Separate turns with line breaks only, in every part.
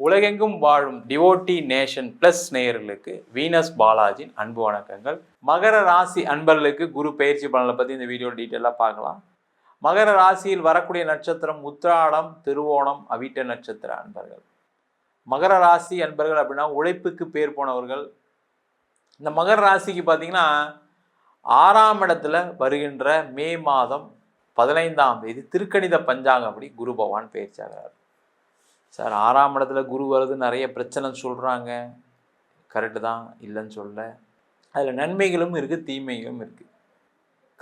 உலகெங்கும் வாழும் devotee nation plus நேயர்களுக்கு வீனஸ் பாலாஜின் அன்பு வணக்கங்கள். மகர ராசி அன்பர்களுக்கு குரு பயிற்சி பலனை பற்றி இந்த வீடியோ டீட்டெயிலாக பார்க்கலாம். மகர ராசியில் வரக்கூடிய நட்சத்திரம் உத்திராடம் திருவோணம் அவிட்ட நட்சத்திர அன்பர்கள். மகர ராசி அன்பர்கள் அப்படின்னா உழைப்புக்கு பேர் போனவர்கள். இந்த மகர ராசிக்கு பார்த்தீங்கன்னா ஆறாம் இடத்துல வருகின்ற மே மாதம் பதினைந்தாம் தேதி திருக்கணித பஞ்சாங்கப்படி குரு பகவான் பயிற்சியாகிறார் சார் ஆறாம் இடத்துல குரு வருது நிறைய பிரச்சனை சொல்கிறாங்க கரெக்டு தான். இல்லைன்னு சொல்ல. அதில் நன்மைகளும் இருக்குது தீமைகளும் இருக்குது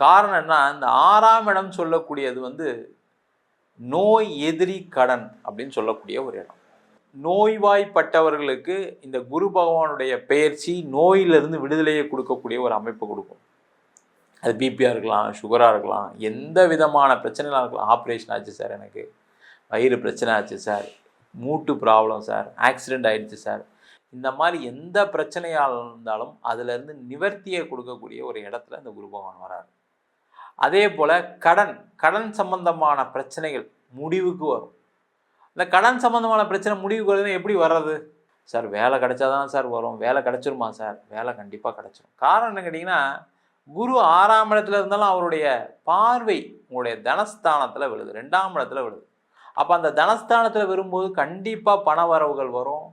காரணம் என்ன? இந்த ஆறாம் இடம் சொல்லக்கூடியது வந்து நோய் எதிரி கடன் அப்படின்னு சொல்லக்கூடிய ஒரு இடம். நோய்வாய்ப்பட்டவர்களுக்கு இந்த குரு பகவானுடைய பெயர்ச்சி நோயிலிருந்து விடுதலையை கொடுக்கக்கூடிய ஒரு அமைப்பு கொடுக்கும். அது பிபியாக இருக்கலாம் சுகராக இருக்கலாம் எந்த விதமான பிரச்சனைலாம் இருக்கலாம். ஆப்ரேஷன் ஆச்சு சார் எனக்கு. வயிறு பிரச்சனை ஆச்சு சார். மூட்டு ப்ராப்ளம் சார் ஆக்சிடெண்ட் ஆயிடுச்சு சார் இந்த மாதிரி எந்த பிரச்சனையாக இருந்தாலும் அதுலேருந்து நிவர்த்தியை கொடுக்கக்கூடிய ஒரு இடத்துல இந்த குரு பகவான் வராரு. அதே போல் கடன் கடன் சம்பந்தமான பிரச்சனைகள் முடிவுக்கு வரும். இந்த கடன் சம்பந்தமான பிரச்சனை முடிவுக்கு வருதுன்னா எப்படி வர்றது? சார் வேலை கிடைச்சாதான் சார் வரும். வேலை கிடைச்சிருமா சார் வேலை கண்டிப்பாக கிடைச்சிரும். காரணம் என்ன கேட்டிங்கன்னா குரு ஆறாம் இடத்துல இருந்தாலும் அவருடைய பார்வை உங்களுடைய தனஸ்தானத்தில் விழுது. ரெண்டாம் இடத்துல விழுது. அப்போ அந்த தனஸ்தானத்தில் வரும்போது கண்டிப்பாக பண வரவுகள் வரும்.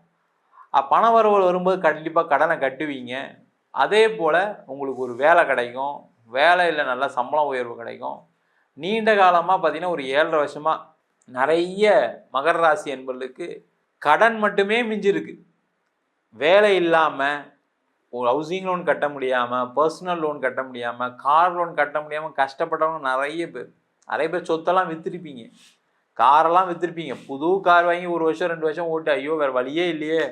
பண வரவுகள் வரும்போது கண்டிப்பாக கடனை கட்டுவீங்க. அதே போல் உங்களுக்கு ஒரு வேலை கிடைக்கும். வேலையில் நல்ல சம்பளம் உயர்வு கிடைக்கும். நீண்ட காலமாக பார்த்தீங்கன்னா ஒரு ஏழரை வருஷமாக நிறைய மகர ராசி என்பவர்களுக்கு கடன் மட்டுமே மிஞ்சிருக்கு. வேலை இல்லாமல் ஒரு ஹவுசிங் லோன் கட்ட முடியாமல் பர்சனல் லோன் கட்ட முடியாமல் கார் லோன் கட்ட முடியாமல் கஷ்டப்பட்டவங்க நிறைய பேர். நிறைய பேர் சொத்தெல்லாம் விற்றுருப்பீங்க காரெல்லாம் விற்றுருப்பீங்க புது கார் வாங்கி ஒரு வருஷம் ரெண்டு வருஷம் ஓட்டு. ஐயோ வேறு வழியே இல்லையே.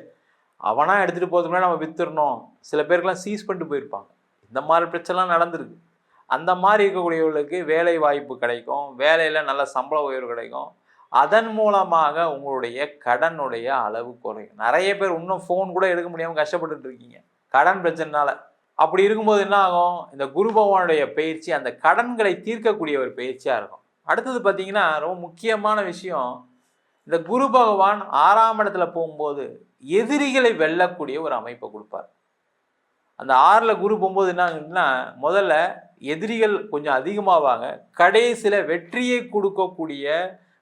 அவனா எடுத்துகிட்டு போகிறதுக்கு முன்னாடி நம்ம வித்துடணும் சில பேருக்கெல்லாம் சீஸ் பண்ணிட்டு போயிருப்பாங்க. இந்த மாதிரி பிரச்சனைலாம் நடந்திருக்கு. அந்த மாதிரி இருக்கக்கூடியவர்களுக்கு வேலை வாய்ப்பு கிடைக்கும். வேலையில் நல்ல சம்பள உயர்வு கிடைக்கும். அதன் மூலமாக உங்களுடைய கடனுடைய அளவு குறையும். நிறைய பேர் இன்னும் ஃபோன் கூட எடுக்க முடியாமல் கஷ்டப்பட்டுட்டு இருக்கீங்க. கடன் பிரச்சனைனால. அப்படி இருக்கும்போது என்ன ஆகும்? இந்த குரு பகவானுடைய பயிற்சி அந்த கடன்களை தீர்க்கக்கூடிய ஒரு பயிற்சியாக இருக்கும். அடுத்தது பார்த்தீங்கன்னா ரொம்ப முக்கியமான விஷயம். இந்த குரு பகவான் ஆறாம் இடத்துல போகும்போது எதிரிகளை வெல்லக்கூடிய ஒரு அமைப்பை கொடுப்பார். அந்த ஆறில் குரு போகும்போது என்ன ஆகுதுன்னா முதல்ல எதிரிகள் கொஞ்சம் அதிகமாவாங்க. கடைசியில் வெற்றியை கொடுக்கக்கூடிய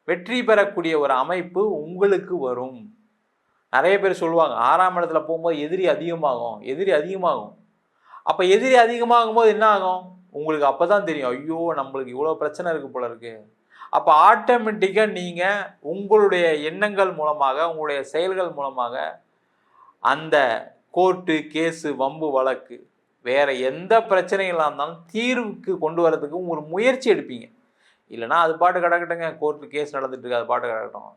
வெற்றி பெறக்கூடிய ஒரு அமைப்பு உங்களுக்கு வரும். நிறைய பேர் சொல்லுவாங்க ஆறாம் இடத்துல போகும்போது எதிரி அதிகமாகும் எதிரி அதிகமாகும். அப்போ எதிரி அதிகமாகும் போது என்ன ஆகும்? உங்களுக்கு அப்போ தான் தெரியும் ஐயோ நம்மளுக்கு இவ்வளோ பிரச்சனை இருக்குது போல இருக்குது அப்போ ஆட்டோமேட்டிக்காக நீங்கள் உங்களுடைய எண்ணங்கள் மூலமாக உங்களுடைய செயல்கள் மூலமாக அந்த கோர்ட்டு கேஸு வம்பு வழக்கு வேறு எந்த பிரச்சனைகளாக இருந்தாலும் தீர்வுக்கு கொண்டு வரதுக்கு ஒரு முயற்சி எடுப்பீங்க. இல்லைன்னா அது பாட்டு கிடக்கட்டுங்க கோர்ட்டு கேஸ் நடந்துட்டுருக்கு அது பாட்டு கிடக்கட்டும்.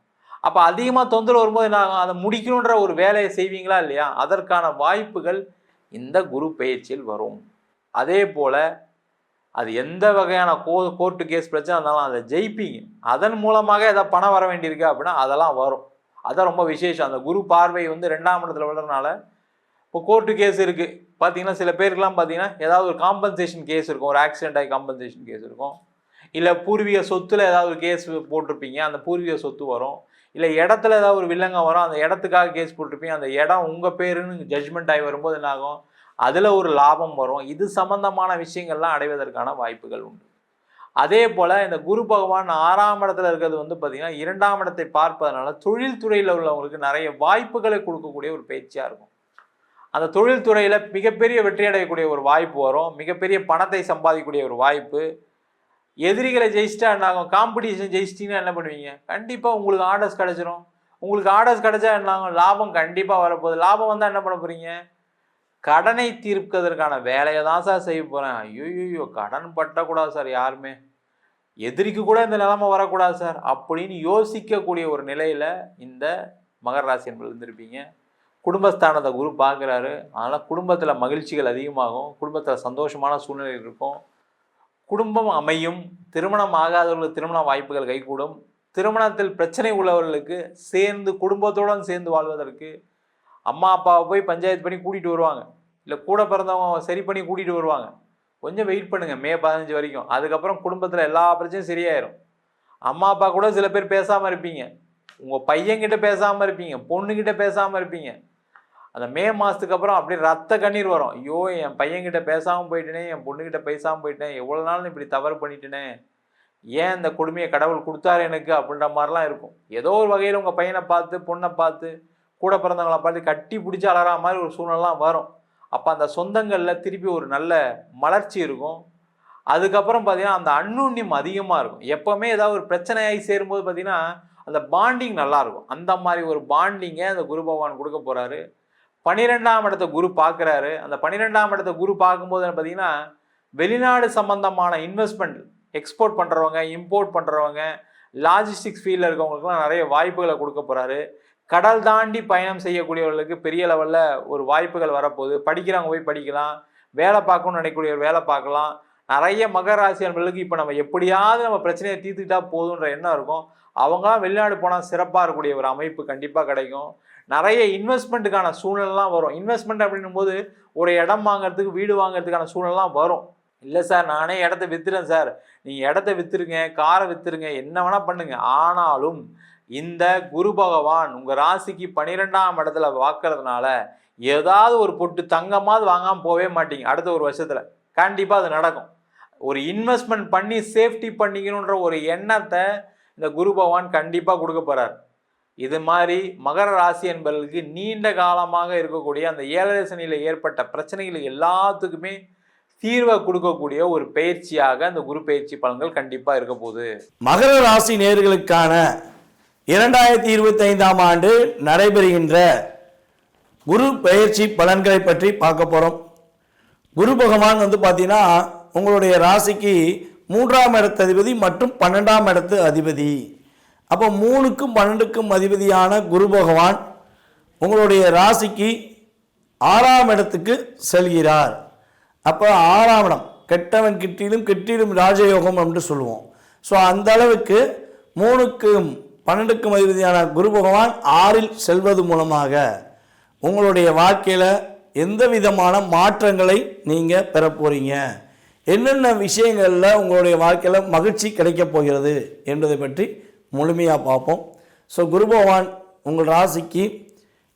அப்போ அதிகமாக தொந்தரவு வரும்போது என்ன ஆகும்? அதை முடிக்கணுன்ற ஒரு வேலையை செய்வீங்களா இல்லையா? அதற்கான வாய்ப்புகள் இந்த குரு பயிற்சியில் வரும். அதே போல் அது எந்த வகையான கோ கோர்ட்டு கேஸ் பிரச்சனை இருந்தாலும் அதை ஜெயிப்பீங்க. அதன் மூலமாக ஏதாவது பணம் வர வேண்டியிருக்கு அப்படின்னா அதெல்லாம் வரும். அதான் ரொம்ப விசேஷம். அந்த குரு பார்வை வந்து ரெண்டாம் இடத்துல விழுறதுனால இப்போ கோர்ட்டு கேஸ் இருக்குது பார்த்தீங்கன்னா சில பேருக்குலாம் பார்த்தீங்கன்னா ஏதாவது ஒரு காம்பன்சேஷன் கேஸ் இருக்கும். ஒரு ஆக்சிடென்ட் ஆகி காம்பன்சேஷன் கேஸ் இருக்கும். இல்லை பூர்வீக சொத்துல ஏதாவது ஒரு கேஸ் போட்டிருப்பீங்க. அந்த பூர்வீக சொத்து வரும். இல்லை இடத்துல ஏதாவது ஒரு வில்லங்கம் வரும். அந்த இடத்துக்காக கேஸ் போட்டிருப்பீங்க. அந்த இடம் உங்கள் பேருன்னு ஜட்ஜ்மெண்ட் ஆகி வரும்போது என்ன ஆகும் அதில் ஒரு லாபம் வரும். இது சம்பந்தமான விஷயங்கள்லாம் அடைவதற்கான வாய்ப்புகள் உண்டு. அதே போல் இந்த குரு பகவான் ஆறாம் இடத்துல இருக்கிறது வந்து பார்த்திங்கன்னா இரண்டாம் இடத்தை பார்ப்பதனால தொழில்துறையில் உள்ளவங்களுக்கு நிறைய வாய்ப்புகளை கொடுக்கக்கூடிய ஒரு பயிற்சியாக இருக்கும். அந்த தொழில்துறையில் மிகப்பெரிய வெற்றி அடையக்கூடிய ஒரு வாய்ப்பு வரும். மிகப்பெரிய பணத்தை சம்பாதிக்கக்கூடிய ஒரு வாய்ப்பு. எதிரிகளை ஜெயிச்சிட்டா என்ன ஆகும்? காம்படிஷன் ஜெயிச்சிட்டிங்கன்னா என்ன பண்ணுவீங்க? கண்டிப்பாக உங்களுக்கு ஆர்டர்ஸ் கிடைச்சிரும். உங்களுக்கு ஆர்டர்ஸ் கிடைச்சா என்னாகும் லாபம் கண்டிப்பாக வரப்போகுது. லாபம் வந்தால் என்ன பண்ண போகிறீங்க கடனை தீர்ப்பதற்கான வேலையை தான் சார் செய்ய போகிறேன் ஐயோயோ கடன் பட்டக்கூடாது சார் யாருமே. எதிரிக்கு கூட இந்த நிலைமை வரக்கூடாது சார். அப்படின்னு யோசிக்கக்கூடிய ஒரு நிலையில் இந்த மகர ராசி என்பது இருந்திருப்பீங்க. குடும்பஸ்தானத்தை குரு பார்க்குறாரு. அதனால் குடும்பத்தில் மகிழ்ச்சிகள் அதிகமாகும். குடும்பத்தில் சந்தோஷமான சூழ்நிலை இருக்கும். குடும்பம் அமையும். திருமணம் ஆகாதவர்களுக்கு திருமண வாய்ப்புகள் கைகூடும். திருமணத்தில் பிரச்சனை உள்ளவர்களுக்கு சேர்ந்து குடும்பத்துடன் சேர்ந்து வாழ்வதற்கு அம்மா அப்பாவை போய் பஞ்சாயத்து பண்ணி கூட்டிகிட்டு வருவாங்க. இல்லை கூட பிறந்தவங்க சரி பண்ணி கூட்டிகிட்டு வருவாங்க. கொஞ்சம் வெயிட் பண்ணுங்கள் மே பதினஞ்சு வரைக்கும். அதுக்கப்புறம் குடும்பத்தில் எல்லா பிரச்சனையும் சரியாயிரும். அம்மா அப்பா கூட சில பேர் பேசாமல் இருப்பீங்க. உங்கள் பையன்கிட்ட பேசாமல் இருப்பீங்க பொண்ணுக்கிட்ட பேசாமல் இருப்பீங்க. அந்த மே மாதத்துக்கு அப்புறம் அப்படியே ரத்த கண்ணீர் வரும். ஐயோ என் பையன்கிட்ட பேசாமல் போயிட்டேனே என் பொண்ணுக்கிட்ட பேசாமல் போயிட்டேன் எவ்வளோ நாள் இப்படி தவறு பண்ணிட்டேனே ஏன் இந்த கொடுமையை கடவுள் கொடுத்தாரு எனக்கு அப்படின்ற மாதிரிலாம் இருக்கும். ஏதோ ஒரு வகையில் உங்கள் பையனை பார்த்து பொண்ணை பார்த்து கூட பிறந்தவங்களை பார்த்து கட்டி பிடிச்சி அலறா மாதிரி ஒரு சூழ்நிலாம் வரும். அப்போ அந்த சொந்தங்களில் திருப்பி ஒரு நல்ல மலர்ச்சி இருக்கும். அதுக்கப்புறம் பார்த்தீங்கன்னா அந்த அன்னுண்ணியம் அதிகமாக இருக்கும். எப்போவுமே ஏதாவது ஒரு பிரச்சனையாகி சேரும்போது பார்த்தீங்கன்னா அந்த பாண்டிங் நல்லாயிருக்கும் அந்த மாதிரி ஒரு பாண்டிங்கை அந்த குரு பகவான் கொடுக்க போகிறாரு பன்னிரெண்டாம் இடத்த குரு பார்க்குறாரு. அந்த பன்னிரெண்டாம் இடத்த குரு பார்க்கும்போது பார்த்தீங்கன்னா வெளிநாடு சம்பந்தமான இன்வெஸ்ட்மெண்ட் எக்ஸ்போர்ட் பண்ணுறவங்க இம்போர்ட் பண்ணுறவங்க லாஜிஸ்டிக்ஸ் ஃபீல்டில் இருக்கவங்களுக்குலாம் நிறைய வாய்ப்புகளை கொடுக்க போகிறாரு கடல் தாண்டி பயணம் செய்யக்கூடியவர்களுக்கு பெரிய லெவலில் ஒரு வாய்ப்புகள் வரப்போகுது. படிக்கிறவங்க போய் படிக்கலாம். வேலை பார்க்கணும்னு நினைக்கக்கூடிய வேலை பார்க்கலாம். நிறைய மகர ராசி அன்பர்களுக்கு இப்போ நம்ம எப்படியாவது நம்ம பிரச்சனையை தீர்த்துக்கிட்டா போதுன்ற எண்ணம் இருக்கும். அவங்களாம் வெளிநாடு போனால் சிறப்பாக இருக்கக்கூடிய ஒரு அமைப்பு கண்டிப்பாக கிடைக்கும். நிறைய இன்வெஸ்ட்மெண்ட்டுக்கான சூழ்நிலாம் வரும். இன்வெஸ்ட்மெண்ட் அப்படின்னும் போது ஒரு இடம் வாங்குறதுக்கு வீடு வாங்குறதுக்கான சூழ்நிலாம் வரும். இல்லை சார் நானே இடத்த வித்துறேன் சார் நீங்கள் இடத்த வித்துருங்க காரை வித்துருங்க என்ன வேணால் பண்ணுங்கள் ஆனாலும் இந்த குரு பகவான் உங்கள் ராசிக்கு பன்னிரெண்டாம் இடத்துல வாக்குறதுனால ஏதாவது ஒரு பொட்டு தங்கமாவது வாங்காமல் போகவே மாட்டீங்க அடுத்த ஒரு வருஷத்தில். கண்டிப்பாக அது நடக்கும். ஒரு இன்வெஸ்ட்மெண்ட் பண்ணி சேஃப்டி பண்ணிக்கணுன்ற ஒரு எண்ணத்தை இந்த குரு பகவான் கண்டிப்பாக கொடுக்க போகிறார் இது மாதிரி மகர ராசி என்பவர்களுக்கு நீண்ட காலமாக இருக்கக்கூடிய அந்த ஏழரை சனியில் ஏற்பட்ட பிரச்சனைகள் எல்லாத்துக்குமே தீர்வை கொடுக்கக்கூடிய ஒரு பயிற்சியாக அந்த குரு பயிற்சி பலன்கள் கண்டிப்பாக இருக்க போகுது.
மகர ராசி நேர்களுக்கான இரண்டாயிரத்தி இருபத்தி ஐந்தாம் ஆண்டு நடைபெறுகின்ற குரு பயிற்சி பலன்களை பற்றி பார்க்க போகிறோம் குரு பகவான் வந்து பார்த்தீங்கன்னா உங்களுடைய ராசிக்கு மூன்றாம் இடத்து அதிபதி மற்றும் பன்னெண்டாம் இடத்து அதிபதி. அப்போ மூணுக்கும் பன்னெண்டுக்கும் அதிபதியான குரு பகவான் உங்களுடைய ராசிக்கு ஆறாம் இடத்துக்கு செல்கிறார். அப்போ ஆறாம் இடம் கெட்டவன் கிட்டிலும் கிட்டிலும் ராஜயோகம் என்று சொல்லுவோம். ஸோ அந்த அளவுக்கு மூணுக்கும் பன்னெண்டுக்கும் அதிபதியான குரு பகவான் ஆறில் செல்வது மூலமாக உங்களுடைய வாழ்க்கையில் எந்த விதமான மாற்றங்களை நீங்கள் பெற போகிறீங்க என்னென்ன விஷயங்களில் உங்களுடைய வாழ்க்கையில் மகிழ்ச்சி கிடைக்கப் போகிறது என்பதை பற்றி முழுமையாக பார்ப்போம். ஸோ குரு பகவான் உங்கள் ராசிக்கு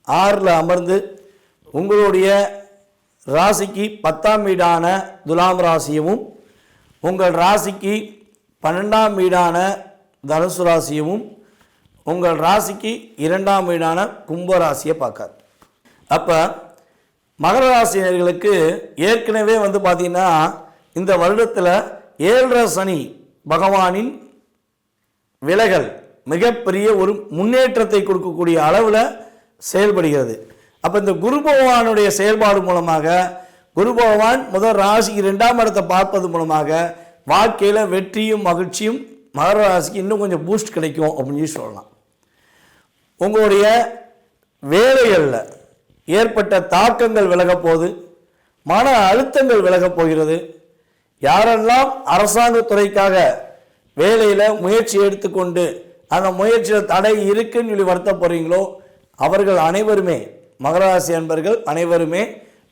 ஆறில் அமர்ந்து உங்களுடைய ராசிக்கு பத்தாம் வீடான துலாம் ராசியவும் உங்கள் ராசிக்கு பன்னெண்டாம் வீடான தனுசு ராசியவும் உங்கள் ராசிக்கு இரண்டாம் வீடான கும்ப ராசியை பார்க்கார். அப்போ மகர ராசினர்களுக்கு ஏற்கனவே வந்து பார்த்திங்கன்னா இந்த வருடத்தில் ஏழரை சனி பகவானின் விலகல் மிகப்பெரிய ஒரு முன்னேற்றத்தை கொடுக்கக்கூடிய அளவில் செயல்படுகிறது. அப்போ இந்த குரு பகவானுடைய செயல்பாடு மூலமாக குரு பகவான் முதல் ராசிக்கு ரெண்டாம் இடத்தை பார்ப்பது மூலமாக வாழ்க்கையில் வெற்றியும் மகிழ்ச்சியும் மகர ராசிக்கு இன்னும் கொஞ்சம் பூஸ்ட் கிடைக்கும் அப்படின்னு சொல்லலாம். உங்களுடைய வேலைகளில் ஏற்பட்ட தாக்கங்கள் விலகப் போகுது மன அழுத்தங்கள் விலகப் போகிறது. யாரெல்லாம் அரசாங்க துறைக்காக வேலையில் முயற்சி எடுத்துக்கொண்டு அந்த முயற்சியில் தடை இருக்குன்னு சொல்லி வருத்த போகிறீங்களோ அவர்கள் அனைவருமே மகராசி அன்பர்கள் அனைவருமே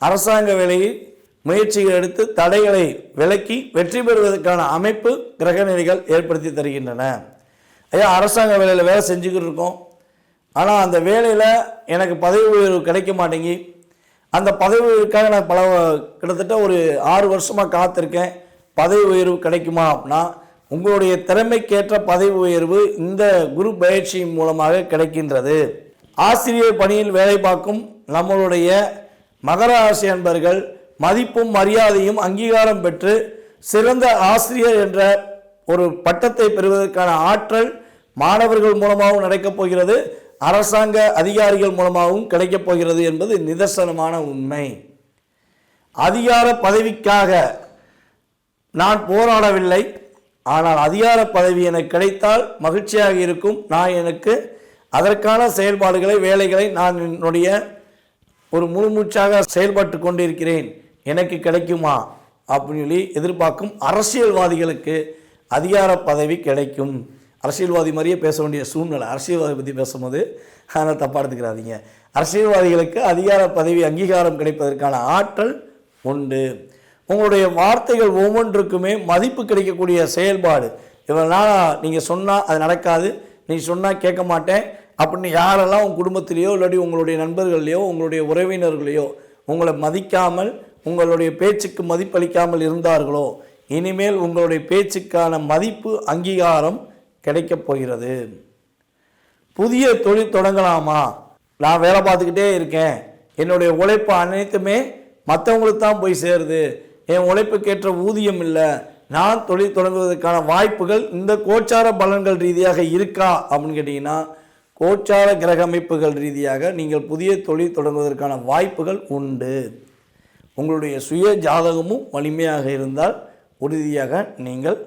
அரசாங்க வேலையில் முயற்சிகள் எடுத்து தடைகளை விலக்கி வெற்றி பெறுவதற்கான அமைப்பு கிரகநிலைகள் ஏற்படுத்தி தருகின்றன. ஐயா அரசாங்க வேலையில் வேலை செஞ்சுக்கிட்டு இருக்கோம். ஆனால் அந்த வேலையில் எனக்கு பதவி உயர்வு கிடைக்க மாட்டேங்கி அந்த பதவி உயர்வுக்காக நான் பல கிட்டத்தட்ட ஒரு ஆறு வருஷமாக காத்திருக்கேன். பதவி உயர்வு கிடைக்குமா அப்படின்னா உங்களுடைய திறமைக்கேற்ற பதவி உயர்வு இந்த குரு பயிற்சியின் மூலமாக கிடைக்கின்றது. ஆசிரியர் பணியில் வேலை பார்க்கும் நம்மளுடைய மகர ராசி அன்பர்கள் மதிப்பும் மரியாதையும் அங்கீகாரம் பெற்று சிறந்த ஆசிரியர் என்ற ஒரு பட்டத்தை பெறுவதற்கான ஆற்றல் மாணவர்கள் மூலமாகவும் நடக்கப் போகிறது. அரசாங்க அதிகாரிகள் மூலமாகவும் கிடைக்கப் போகிறது என்பது நிதர்சனமான உண்மை. அதிகார பதவிக்காக நான் போராடவில்லை. ஆனால் அதிகார பதவி எனக்கு கிடைத்தால் மகிழ்ச்சியாக இருக்கும். நான் எனக்கு அதற்கான செயல்பாடுகளை வேலைகளை நான் என்னுடைய ஒரு முழுமூச்சாக செயல்பட்டு கொண்டிருக்கிறேன். எனக்கு கிடைக்குமா? அப்படின்னு சொல்லி எதிர்பார்க்கும் அரசியல்வாதிகளுக்கு அதிகார பதவி கிடைக்கும். அரசியல்வாதி மாதிரியே பேச வேண்டிய சூழ்நிலை அரசியல்வாதி பற்றி பேசும்போது அதனால் தப்பாக எடுத்துக்கிறாதீங்க. அரசியல்வாதிகளுக்கு அதிகார பதவி அங்கீகாரம் கிடைப்பதற்கான ஆற்றல் உண்டு. உங்களுடைய வார்த்தைகள் ஒவ்வொன்றுக்குமே மதிப்பு கிடைக்கக்கூடிய செயல்பாடு. இவ்வளோ நாளாக நீங்கள் சொன்னால் அது நடக்காது. நீ சொன்னால் கேட்க மாட்டேன். அப்படின்னு யாரெல்லாம் உங்கள் குடும்பத்திலேயோ இல்லாட்டி உங்களுடைய நண்பர்களையோ உங்களுடைய உறவினர்களையோ உங்களை மதிக்காமல் உங்களுடைய பேச்சுக்கு மதிப்பளிக்காமல் இருந்தார்களோ இனிமேல் உங்களுடைய பேச்சுக்கான மதிப்பு அங்கீகாரம் கிடைக்கப் போகிறது. புதிய தொழில் தொடங்கலாமா? நான் வேலை பார்த்துக்கிட்டே இருக்கேன். என்னுடைய உழைப்பு அனைத்துமே மற்றவங்களுக்கு தான் போய் சேருது. என் உழைப்புக்கேற்ற ஊதியம் இல்லை. நான் தொழில் தொடங்குவதற்கான வாய்ப்புகள் இந்த கோச்சார பலன்கள் ரீதியாக இருக்கா? அப்படின்னு கேட்டிங்கன்னா கோச்சார கிரக அமைப்புகள் ரீதியாக நீங்கள் புதிய தொழில் தொடங்குவதற்கான வாய்ப்புகள் உண்டு. உங்களுடைய சுய ஜாதகமும் வலிமையாக இருந்தால் உறுதியாக நீங்கள்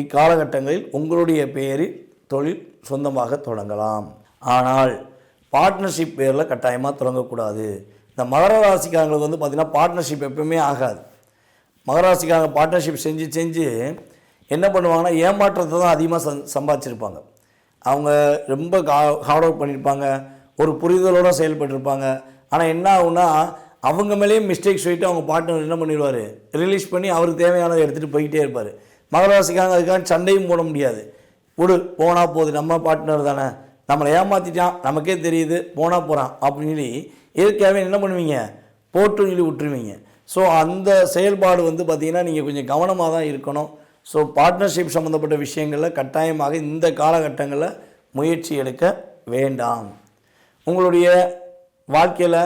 இக்காலகட்டங்களில் உங்களுடைய பெயரில் தொழில் சொந்தமாக தொடங்கலாம். ஆனால் பார்ட்னர்ஷிப் பேரில் கட்டாயமாக தொடங்கக்கூடாது. இந்த மகர ராசிக்காரங்களுக்கு வந்து பார்த்திங்கன்னா பார்ட்னர்ஷிப் எப்பவுமே ஆகாது. மகர ராசிக்காரங்க பார்ட்னர்ஷிப் செஞ்சு செஞ்சு என்ன பண்ணுவாங்கன்னா ஏமாற்றத்தை தான் அதிகமாக சம் சம்பாதிச்சிருப்பாங்க. அவங்க ரொம்ப ஹார்ட் ஒர்க் பண்ணியிருப்பாங்க ஒரு புரிதலோடு செயல்பட்டிருப்பாங்க. ஆனால் என்ன ஆகுனா அவங்க மேலேயும் மிஸ்டேக் சொல்லிட்டு அவங்க பார்ட்னர் என்ன பண்ணிடுவார்? ரிலீஸ் பண்ணி அவருக்கு தேவையானதை எடுத்துகிட்டு போய்கிட்டே இருப்பார். மகர ராசிக்காரங்க அதுக்காக சண்டையும் போட முடியாது. விடு போனால் போகுது நம்ம பார்ட்னர் தானே. நம்மளை ஏமாற்றிட்டான் நமக்கே தெரியுது போனால் போகிறான் அப்படின்னு சொல்லி இயற்கையாகவே என்ன பண்ணுவீங்க? போட்டுன்னு சொல்லி விட்டுருவீங்க. ஸோ அந்த செயல்பாடு வந்து பார்த்திங்கன்னா நீங்கள் கொஞ்சம் கவனமாக தான் இருக்கணும். ஸோ பார்ட்னர்ஷிப் சம்மந்தப்பட்ட விஷயங்களில் கட்டாயமாக இந்த காலகட்டங்களில் முயற்சி எடுக்க வேண்டாம். உங்களுடைய வாழ்க்கையில்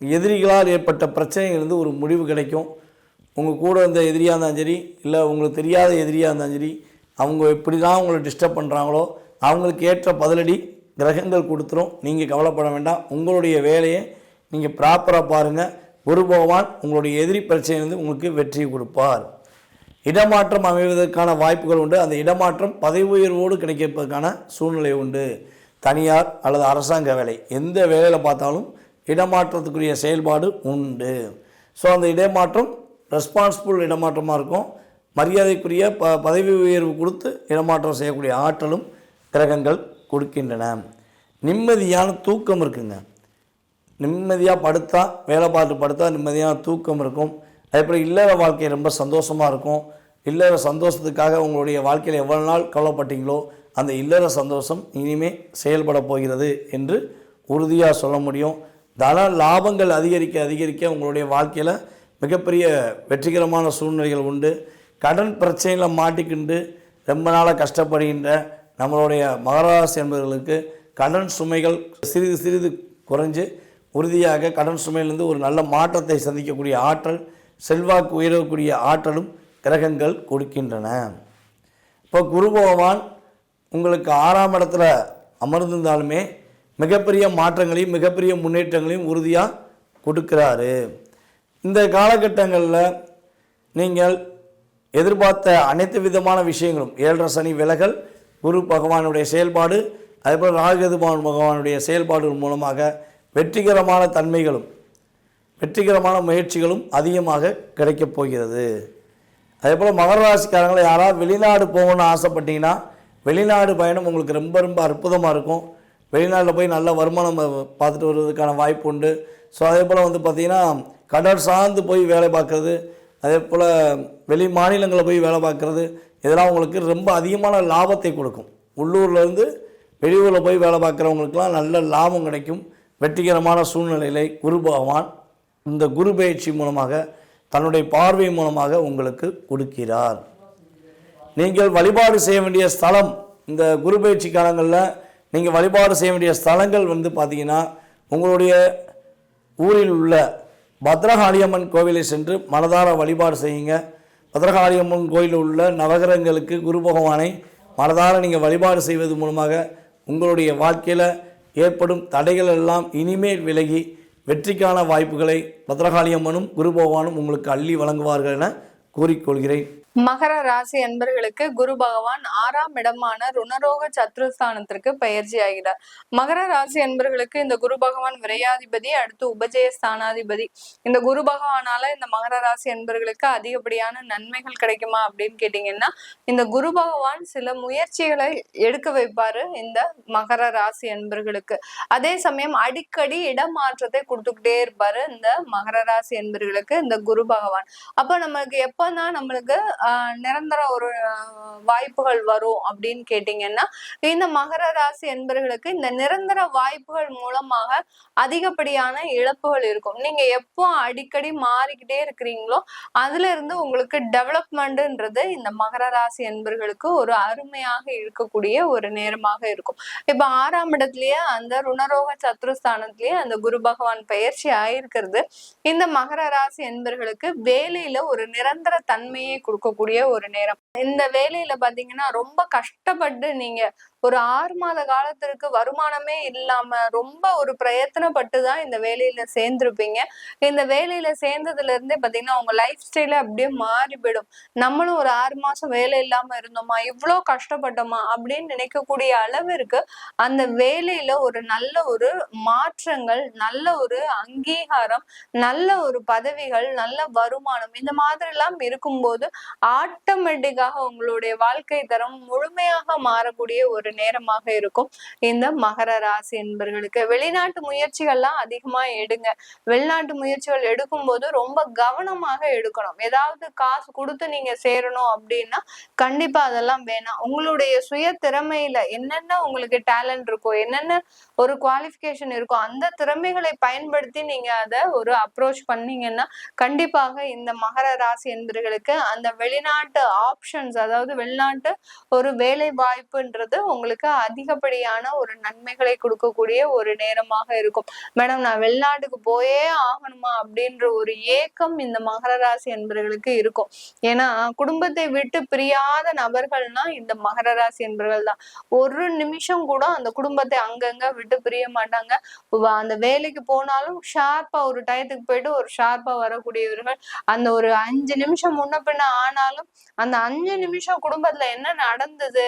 எதிரிகளால் ஏற்பட்ட பிரச்சனைகளிலிருந்து ஒரு முடிவு கிடைக்கும். உங்கள் கூட இருந்த எதிரியாக இருந்தாலும் சரி இல்லை உங்களுக்கு தெரியாத எதிரியாக இருந்தாலும் சரி அவங்க எப்படி தான் உங்களை டிஸ்டர்ப் பண்ணுறாங்களோ அவங்களுக்கு ஏற்ற பதிலடி கிரகங்கள் கொடுத்துரும். நீங்கள் கவலைப்பட வேண்டாம். உங்களுடைய வேலையை நீங்கள் ப்ராப்பராக பாருங்கள் குரு பகவான் உங்களுடைய எதிரி பிரச்சனையிலிருந்து உங்களுக்கு வெற்றி கொடுப்பார். இடமாற்றம் அமைவதற்கான வாய்ப்புகள் உண்டு. அந்த இடமாற்றம் பதவி உயர்வோடு கிடைக்கிறதுக்கான சூழ்நிலை உண்டு. தனியார் அல்லது அரசாங்க வேலை எந்த வேலையில் பார்த்தாலும் இடமாற்றத்துக்குரிய செயல்பாடு உண்டு. ஸோ அந்த இடமாற்றம் ரெஸ்பான்சிபிள் இடமாற்றமாக இருக்கும். மரியாதைக்குரிய ப பதவி உயர்வு கொடுத்து இடமாற்றம் செய்யக்கூடிய ஆற்றலும் கிரகங்கள் கொடுக்கின்றன. நிம்மதியான தூக்கம் இருக்குங்க. நிம்மதியாக படுத்தா வேலை பார்த்து படுத்தா நிம்மதியான தூக்கம் இருக்கும். அதேபோல் இல்லற வாழ்க்கை ரொம்ப சந்தோஷமாக இருக்கும். இல்லற சந்தோஷத்துக்காக உங்களுடைய வாழ்க்கையில் எவ்வளோ நாள் கவலைப்பட்டீங்களோ அந்த இல்லற சந்தோஷம் இனிமே செயல்பட போகிறது என்று உறுதியாக சொல்ல முடியும். தன லாபங்கள் அதிகரிக்க அதிகரிக்க உங்களுடைய வாழ்க்கையில் மிகப்பெரிய வெற்றிகரமான சூழ்நிலைகள் உண்டு. கடன் பிரச்சனையில் மாட்டிக்கிண்டு ரொம்ப நாளாக கஷ்டப்படுகின்ற நம்மளுடைய மகராசி என்பவர்களுக்கு கடன் சுமைகள் சிறிது சிறிது குறைஞ்சு உறுதியாக கடன் சுமையிலிருந்து ஒரு நல்ல மாற்றத்தை சந்திக்கக்கூடிய ஆற்றல் செல்வாக்கு உயரக்கூடிய ஆற்றலும் கிரகங்கள் கொடுக்கின்றன. இப்போ குரு பகவான் உங்களுக்கு ஆறாம் இடத்துல அமர்ந்திருந்தாலுமே மிகப்பெரிய மாற்றங்களையும் மிகப்பெரிய முன்னேற்றங்களையும் உறுதியாக கொடுக்கிறாரு. இந்த காலகட்டங்களில் நீங்கள் எதிர்பார்த்த அனைத்து விதமான விஷயங்களும் ஏழரை சனி விலகல் குரு பகவானுடைய செயல்பாடு அதேபோல் ராகது பகவானுடைய செயல்பாடுகள் மூலமாக வெற்றிகரமான தன்மைகளும் வெற்றிகரமான முயற்சிகளும் அதிகமாக கிடைக்கப் போகிறது. அதேபோல் மகர ராசிக்காரங்களை யாராவது வெளிநாடு போகணும்னு ஆசைப்பட்டீங்கன்னா வெளிநாடு பயணம் உங்களுக்கு ரொம்ப ரொம்ப அற்புதமாக இருக்கும். வெளிநாட்டில் போய் நல்ல வருமானம் பார்த்துட்டு வருவதற்கான வாய்ப்பு உண்டு. ஸோ அதே போல் வந்து பார்த்திங்கன்னா கடல் சார்ந்து போய் வேலை பார்க்குறது அதே போல் வெளி மாநிலங்களில் போய் வேலை பார்க்குறது இதெல்லாம் உங்களுக்கு ரொம்ப அதிகமான லாபத்தை கொடுக்கும். உள்ளூர்லேருந்து வெளியூரில் போய் வேலை பார்க்குறவங்களுக்குலாம் நல்ல லாபம் கிடைக்கும். வெற்றிகரமான சூழ்நிலையிலே குரு பகவான் இந்த குரு பயிற்சி மூலமாக தன்னுடைய பார்வை மூலமாக உங்களுக்கு கொடுக்கிறார். நீங்கள் வழிபாடு செய்ய வேண்டிய ஸ்தலம் இந்த குரு பயிற்சி காலங்களில் நீங்கள் வழிபாடு செய்ய வேண்டிய ஸ்தலங்கள் வந்து பார்த்தீங்கன்னா உங்களுடைய ஊரில் உள்ள பத்ரகாளியம்மன் கோவிலை சென்று மனதார வழிபாடு செய்யுங்க. பத்ரகாளியம்மன் கோயிலில் உள்ள நவகிரகங்களுக்கு குரு பகவானை மனதார நீங்கள் வழிபாடு செய்வது மூலமாக உங்களுடைய வாழ்க்கையில் ஏற்படும் தடைகள் எல்லாம் இனிமேல் விலகி வெற்றிக்கான வாய்ப்புகளை பத்ரகாளியம்மனும் குரு பகவானும் உங்களுக்கு அள்ளி வழங்குவார்கள் என கூறிக்கொள்கிறேன்.
மகர ராசி அன்பர்களுக்கு குரு பகவான் ஆறாம் இடமான ருணரோக சத்ருஸ்தானத்திற்கு பயிற்சி ஆகிறார். மகர ராசி அன்பர்களுக்கு இந்த குரு பகவான் விரையாதிபதி அடுத்து உபஜய ஸ்தானாதிபதி. இந்த குரு பகவானால இந்த மகர ராசி அன்பர்களுக்கு அதிகப்படியான நன்மைகள் கிடைக்குமா அப்படின்னு கேட்டீங்கன்னா இந்த குரு பகவான் சில முயற்சிகளை எடுக்க வைப்பாரு இந்த மகர ராசி அன்பர்களுக்கு. அதே சமயம் அடிக்கடி இடமாற்றத்தை கொடுத்துக்கிட்டே இருப்பாரு இந்த மகர ராசி அன்பர்களுக்கு இந்த குரு பகவான். அப்ப நம்மளுக்கு எப்பதான் நம்மளுக்கு நிரந்தர ஒரு வாய்ப்புகள் வரும் அப்படின்னு கேட்டீங்கன்னா இந்த மகர ராசி என்பர்களுக்கு இந்த நிரந்தர வாய்ப்புகள் மூலமாக அதிகப்படியான இழப்புகள் இருக்கும். நீங்க எப்போ அடிக்கடி மாறிக்கிட்டே இருக்கிறீங்களோ அதுல இருந்து உங்களுக்கு டெவலப்மெண்ட்ன்றது இந்த மகர ராசி என்பர்களுக்கு ஒரு அருமையாக இருக்கக்கூடிய ஒரு நேரமாக இருக்கும். இப்ப ஆறாம் இடத்துலயே அந்த ருணரோக சத்ருஸ்தானத்திலேயே அந்த குரு பகவான் பயிற்சி ஆயிருக்கிறது. இந்த மகர ராசி என்பர்களுக்கு வேலையில ஒரு நிரந்தர தன்மையை இருக்கக்கூடிய ஒரு நேரம். இந்த வேலையில பாத்தீங்கன்னா ரொம்ப கஷ்டப்பட்டு நீங்க ஒரு ஆறு மாத காலத்திற்கு வருமானமே இல்லாம ரொம்ப ஒரு பிரயத்தனப்பட்டு தான் இந்த வேலையில சேர்ந்திருப்பீங்க. இந்த வேலையில சேர்ந்ததுல இருந்தே பாத்தீங்கன்னா உங்க லைஃப் ஸ்டைல அப்படியே மாறி போயிடும் நம்மளும் ஒரு ஆறு மாசம் வேலை இல்லாம இருந்தோமா இவ்வளோ கஷ்டப்பட்டோமா அப்படின்னு நினைக்கக்கூடிய அளவிற்கு அந்த வேலையில ஒரு நல்ல ஒரு மாற்றங்கள் நல்ல ஒரு அங்கீகாரம் நல்ல ஒரு பதவிகள் நல்ல வருமானம் இந்த மாதிரி எல்லாம் இருக்கும்போது ஆட்டோமேட்டிக்காக உங்களுடைய வாழ்க்கை தரம் முழுமையாக மாறக்கூடிய ஒரு நேரமாக இருக்கும். இந்த மகர ராசி என்பர்களுக்கு வெளிநாட்டு முயற்சிகள்லாம் அதிகமா எடுங்க. வெளிநாட்டு முயற்சிகள் எடுக்கும் போது ரொம்ப கவனமாக எடுக்கணும். ஏதாவது காசு கொடுத்து நீங்க சேரணும் அப்படின்னா கண்டிப்பா அதெல்லாம் வேணாம். உங்களுடைய சுய திறமையில என்னென்ன உங்களுக்கு டேலண்ட் இருக்கோ என்னென்ன ஒரு குவாலிஃபிகேஷன் இருக்கோ அந்த திறமைகளை பயன்படுத்தி நீங்க அதை ஒரு அப்ரோச் பண்ணீங்கன்னா கண்டிப்பாக இந்த மகர ராசி என்பர்களுக்கு அந்த வெளிநாட்டு ஆப்ஷன்ஸ் அதாவது வெளிநாட்டு ஒரு வேலை வாய்ப்புன்றது உங்களுக்கு அதிகப்படியான ஒரு நன்மைகளை கொடுக்கக்கூடிய ஒரு நேரமாக இருக்கும். மேடம் நான் வெளிநாட்டுக்கு போயே ஆகணுமா அப்படின்ற ஒரு ஏக்கம் இந்த மகர ராசி என்பவர்களுக்கு இருக்கும். ஏன்னா குடும்பத்தை விட்டு பிரியாத நபர்கள்னா இந்த மகர ராசி என்பவர்கள் தான். ஒரு நிமிஷம் கூட அந்த குடும்பத்தை அங்கங்க விட்டு பிரிய மாட்டாங்க. அந்த வேலைக்கு போனாலும் ஷார்ப்பா ஒரு டயத்துக்கு போயிட்டு ஒரு ஷார்ப்பா வரக்கூடியவர்கள். அந்த ஒரு அஞ்சு நிமிஷம் முன்ன பின்ன ஆனாலும் அந்த அஞ்சு நிமிஷம் குடும்பத்துல என்ன நடந்தது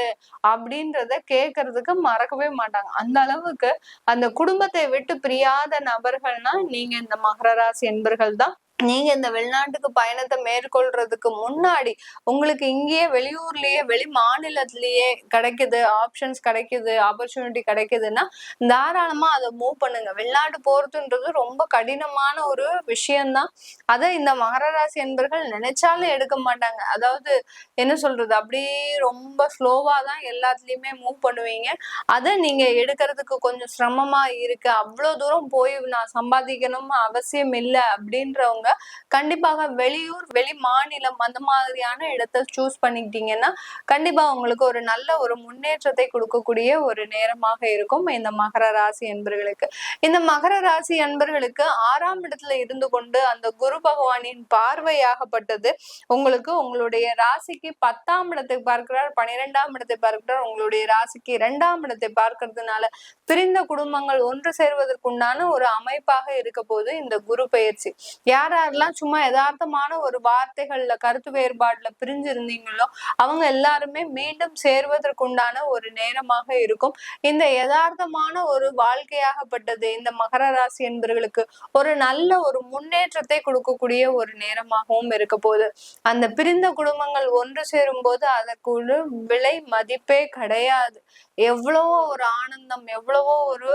அப்படின்றத கேட்கறதுக்கு மறக்கவே மாட்டாங்க. அந்த அளவுக்கு அந்த குடும்பத்தை விட்டு பிரியாத நபர்கள்னா நீங்க இந்த மகர ராசி என்பர்கள் தான் நீங்க இந்த வெளிநாட்டுக்கு பயணத்தை மேற்கொள்றதுக்கு முன்னாடி உங்களுக்கு இங்கேயே வெளியூர்லயே வெளி மாநிலத்திலேயே கிடைக்குது ஆப்ஷன்ஸ் கிடைக்குது ஆப்பர்ச்சுனிட்டி கிடைக்குதுன்னா தாராளமா அதை மூவ் பண்ணுங்க. வெளிநாடு போறதுன்றது ரொம்ப கடினமான ஒரு விஷயம்தான். அதை இந்த மகர ராசி என்பர்கள் நினைச்சாலும் எடுக்க மாட்டாங்க. அதாவது என்ன சொல்றது? அப்படியே ரொம்ப ஸ்லோவா தான் எல்லாத்துலயுமே மூவ் பண்ணுவீங்க. அதை நீங்க எடுக்கிறதுக்கு கொஞ்சம் சிரமமா இருக்கு. அவ்வளவு தூரம் போய் நான் சம்பாதிக்கணும் அவசியம் இல்லை அப்படின்றவங்க கண்டிப்பாக வெளியூர் வெளி மாநிலம் அந்த மாதிரியான இடத்தை சூஸ் பண்ணிக்கிட்டீங்கன்னா கண்டிப்பா உங்களுக்கு ஒரு நல்ல ஒரு முன்னேற்றத்தை கொடுக்கக்கூடிய ஒரு நேரமாக இருக்கும் இந்த மகர ராசி என்பர்களுக்கு இந்த மகர ராசி அன்பர்களுக்கு ஆறாம் இடத்துல இருந்து கொண்டு அந்த குரு பகவானின் பார்வையாகப்பட்டது. உங்களுக்கு உங்களுடைய ராசிக்கு பத்தாம் இடத்தை பார்க்கிறார் பனிரெண்டாம் இடத்தை பார்க்கிறார். உங்களுடைய ராசிக்கு இரண்டாம் இடத்தை பார்க்கறதுனால பிரிந்த குடும்பங்கள் ஒன்று சேர்வதற்குண்டான ஒரு அமைப்பாக இருக்க போது இந்த குரு பெயர்ச்சி யார் யாரெல்லாம் சும்மா யதார்த்தமான ஒரு வார்த்தைகள்ல கருத்து வேறுபாடுல பிரிஞ்சு இருந்தீங்களோ அவங்க எல்லாருமே மீண்டும் சேர்வதற்குண்டான ஒரு நேரமாக இருக்கும். இந்த யதார்த்தமான ஒரு வாழ்க்கையாகப்பட்டது இந்த மகர ராசி என்பவர்களுக்கு ஒரு நல்ல ஒரு முன்னேற்றத்தை கொடுக்கக்கூடிய ஒரு நேரமாகவும் இருக்க போகுது. அந்த பிரிந்த குடும்பங்கள் ஒன்று சேரும் போது அதற்கு ஒரு விலை மதிப்பே கிடையாது. எவ்வளவோ ஒரு ஆனந்தம் எவ்வளவோ ஒரு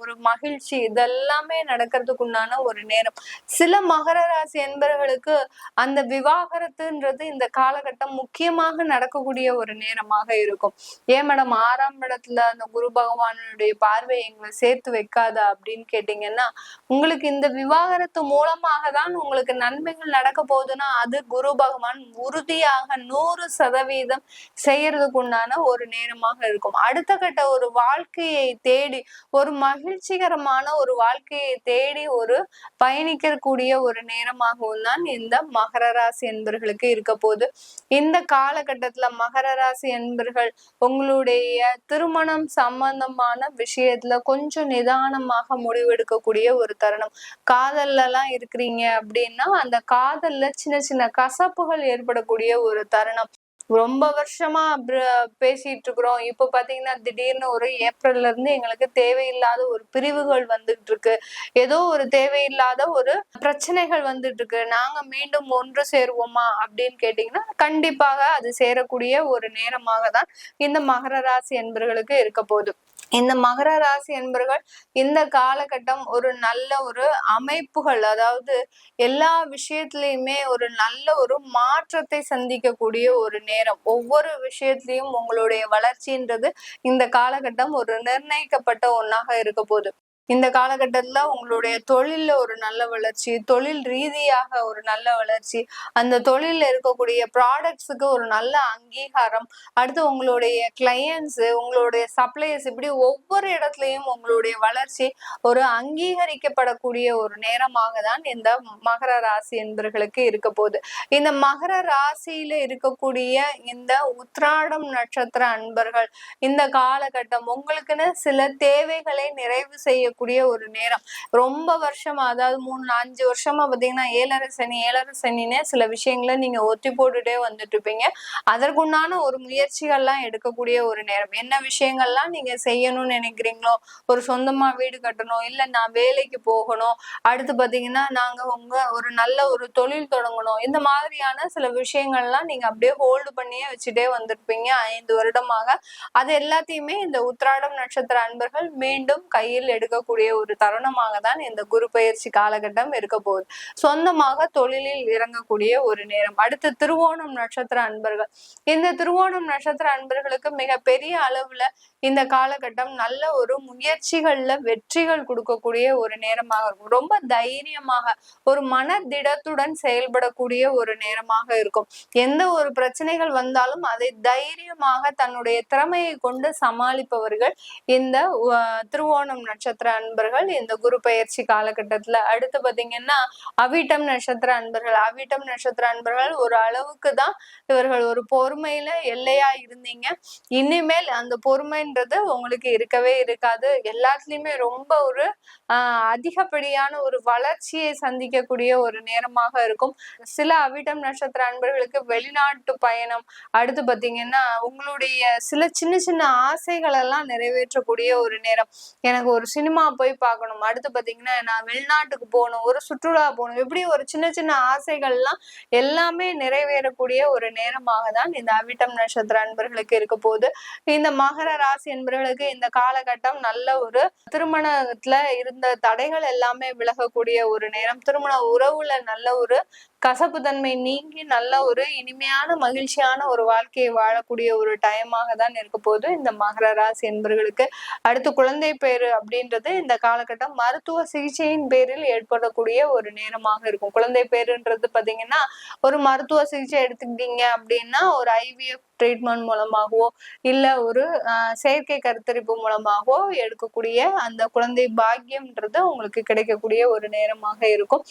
ஒரு மகிழ்ச்சி இதெல்லாமே நடக்கிறதுக்குண்டான ஒரு நேரம். சில மக மகர ராசி என்பவர்களுக்கு அந்த விவாகரத்துன்றது இந்த காலகட்டம் முக்கியமாக நடக்கக்கூடிய ஒரு நேரமாக இருக்கும். ஏன் மேடம்? ஆறாம் இடத்துல அந்த குரு பகவானுடைய பார்வை எங்களை சேர்த்து வைக்காதா அப்படின்னு கேட்டீங்கன்னா உங்களுக்கு இந்த விவாகரத்து மூலமாக தான் உங்களுக்கு நன்மைகள் நடக்க போகுதுன்னா அது குரு பகவான் உறுதியாக நூறு சதவீதம் செய்யறதுக்கு உண்டான ஒரு நேரமாக இருக்கும். அடுத்த கட்ட ஒரு வாழ்க்கையை தேடி ஒரு மகிழ்ச்சிகரமான ஒரு வாழ்க்கையை தேடி ஒரு பயணிக்கக்கூடிய ஒரு நேரமாகவும் தான் இந்த மகர ராசி என்பர்களுக்கு இருக்க போது இந்த காலகட்டத்துல மகர ராசி என்பர்கள் உங்களுடைய திருமணம் சம்பந்தமான விஷயத்துல கொஞ்சம் நிதானமாக முடிவெடுக்கக்கூடிய ஒரு தருணம். காதல்ல எல்லாம் இருக்கிறீங்க அப்படின்னா அந்த காதல்ல சின்ன சின்ன கசப்புகள் ஏற்படக்கூடிய ஒரு தருணம். ரொம்ப வருஷமா பேசிட்டு இருக்கிறோம் இப்ப பாத்தீங்கன்னா திடீர்னு ஒரு ஏப்ரல்ல இருந்து எங்களுக்கு தேவையில்லாத ஒரு பிரிவுகள் வந்துட்டு இருக்கு ஏதோ ஒரு தேவையில்லாத ஒரு பிரச்சனைகள் வந்துட்டு இருக்கு நாங்க மீண்டும் ஒன்று சேருவோமா அப்படின்னு கேட்டீங்கன்னா கண்டிப்பாக அது சேரக்கூடிய ஒரு நேரமாக தான் இந்த மகர ராசி என்பர்களுக்கு இருக்க போகுது. இந்த மகர ராசி என்பர்கள் இந்த காலகட்டம் ஒரு நல்ல ஒரு அமைப்புகள். அதாவது எல்லா விஷயத்திலையுமே ஒரு நல்ல ஒரு மாற்றத்தை சந்திக்கக்கூடிய ஒரு நேரம். ஒவ்வொரு விஷயத்திலையும் உங்களுடைய வளர்ச்சின்றது இந்த காலகட்டம் ஒரு நிர்ணயிக்கப்பட்ட ஒன்னாக இருக்க போகுது. இந்த காலகட்டத்துல உங்களுடைய தொழில்ல ஒரு நல்ல வளர்ச்சி தொழில் ரீதியாக ஒரு நல்ல வளர்ச்சி அந்த தொழில்ல இருக்கக்கூடிய ப்ராடக்ட்ஸுக்கு ஒரு நல்ல அங்கீகாரம் அடுத்து உங்களுடைய கிளையன்ஸ் உங்களுடைய சப்ளையர்ஸ் இப்படி ஒவ்வொரு இடத்துலயும் உங்களுடைய வளர்ச்சி ஒரு அங்கீகரிக்கப்படக்கூடிய ஒரு நேரமாக தான் இந்த மகர ராசி என்பர்களுக்கு இருக்க போகுது. இந்த மகர ராசியில இருக்கக்கூடிய இந்த உத்ராடம் நட்சத்திர அன்பர்கள் இந்த காலகட்டம் உங்களுக்குன்னு சில தேவைகளை நிறைவு செய்யக்கூடிய ஒரு நேரம். ரொம்ப வருஷமா அதாவது மூணு அஞ்சு வருஷமா பாத்தீங்கன்னா ஏழரை சனி ஏழரை சனினே சில விஷயங்களை நீங்க ஒத்தி போட்டுட்டே வந்துட்டு இருப்பீங்க. அதற்குண்டான ஒரு முயற்சிகள்லாம் எடுக்கக்கூடிய ஒரு நேரம். என்ன விஷயங்கள்லாம் நீங்க செய்யணும்னு நினைக்கிறீங்களோ ஒரு சொந்தமா வீடு கட்டணும் இல்ல நான் வேலைக்கு போகணும் அடுத்து பாத்தீங்கன்னா நாங்க உங்க ஒரு நல்ல ஒரு தொழில் தொடங்கணும் இந்த மாதிரியான சில விஷயங்கள்லாம் நீங்க அப்படியே ஹோல்டு பண்ணியே வச்சுட்டே வந்திருப்பீங்க ஐந்து வருடமாக. அது எல்லாத்தையுமே இந்த உத்திராடம் நட்சத்திர அன்பர்கள் மீண்டும் கையில் எடுக்கக்கூடிய ஒரு தருணமாக தான் இந்த குரு பயிற்சி காலகட்டம் இருக்க போகுது. சொந்தமாக தொழிலில் இறங்கக்கூடிய ஒரு நேரம். அடுத்து திருவோணம் நட்சத்திர அன்பர்கள். இந்த திருவோணம் நட்சத்திர அன்பர்களுக்கு மிக பெரிய அளவுல இந்த காலகட்டம் நல்ல ஒரு முயற்சிகள்ல வெற்றிகள் கொடுக்கக்கூடிய ஒரு நேரமாக இருக்கும். ரொம்ப தைரியமாக ஒரு மன திடத்துடன் செயல்படக்கூடிய ஒரு நேரமாக இருக்கும். எந்த ஒரு பிரச்சனைகள் வந்தாலும் அதை தைரியமாக தன்னுடைய திறமையை கொண்டு சமாளிப்பவர்கள் இந்த திருவோணம் நட்சத்திர அன்பர்கள் இந்த குரு பயிற்சி காலகட்டத்துல. அடுத்து பாத்தீங்கன்னா அவிட்டம் நட்சத்திர அன்பர்கள். அவிட்டம் நட்சத்திர அன்பர்கள் ஒரு அளவுக்கு தான் இவர்கள் ஒரு பொறுமையில எல்லையா இருந்தீங்க. இனிமேல் அந்த அப்படின்றது உங்களுக்கு இருக்கவே இருக்காது. எல்லாத்துலயுமே ரொம்ப ஒரு அதிகப்படியான ஒரு வளர்ச்சியை சந்திக்கக்கூடிய ஒரு நேரமாக இருக்கும். சில அவிட்டம் நட்சத்திர அன்பர்களுக்கு வெளிநாட்டு பயணம் அடுத்து பாத்தீங்கன்னா உங்களுடைய சில சின்ன சின்ன ஆசைகள் எல்லாம் நிறைவேற்றக்கூடிய ஒரு நேரம். எனக்கு ஒரு சினிமா போய் பார்க்கணும். அடுத்து பாத்தீங்கன்னா நான் வெளிநாட்டுக்கு போகணும் ஒரு சுற்றுலா போகணும். இப்படி ஒரு சின்ன சின்ன ஆசைகள்லாம் எல்லாமே நிறைவேறக்கூடிய ஒரு நேரமாக தான் இந்த அவிட்டம் நட்சத்திர அன்பர்களுக்கு இருக்க போகுது. இந்த மகர ராசி என்பவர்களுக்கு இந்த காலகட்டம் நல்ல ஒரு திருமணத்துல இருந்த தடைகள் எல்லாமே விலகக்கூடிய ஒரு நேரம். திருமண உறவுல நல்ல ஒரு கசப்பு தன்மை நீங்கி நல்ல ஒரு இனிமையான மகிழ்ச்சியான ஒரு வாழ்க்கையை வாழக்கூடிய ஒரு டைமாக தான் இருக்க போது இந்த மகர ராசி என்பவர்களுக்கு அடுத்து குழந்தை பேரு அப்படின்றது இந்த காலகட்டம் மருத்துவ சிகிச்சையின் பேரில் ஏற்படக்கூடிய ஒரு நேரமாக இருக்கும். குழந்தை பேருன்றது பாத்தீங்கன்னா ஒரு மருத்துவ சிகிச்சை எடுத்துக்கிட்டீங்க அப்படின்னா ஒரு ஐவிஎஃப் ட்ரீட்மெண்ட் மூலமாகவோ இல்ல ஒரு ஆஹ், செயற்கை கருத்தரிப்பு மூலமாகவோ எடுக்கக்கூடிய அந்த குழந்தை பாக்கியம்ன்றது உங்களுக்கு கிடைக்கக்கூடிய ஒரு நேரமாக இருக்கும்.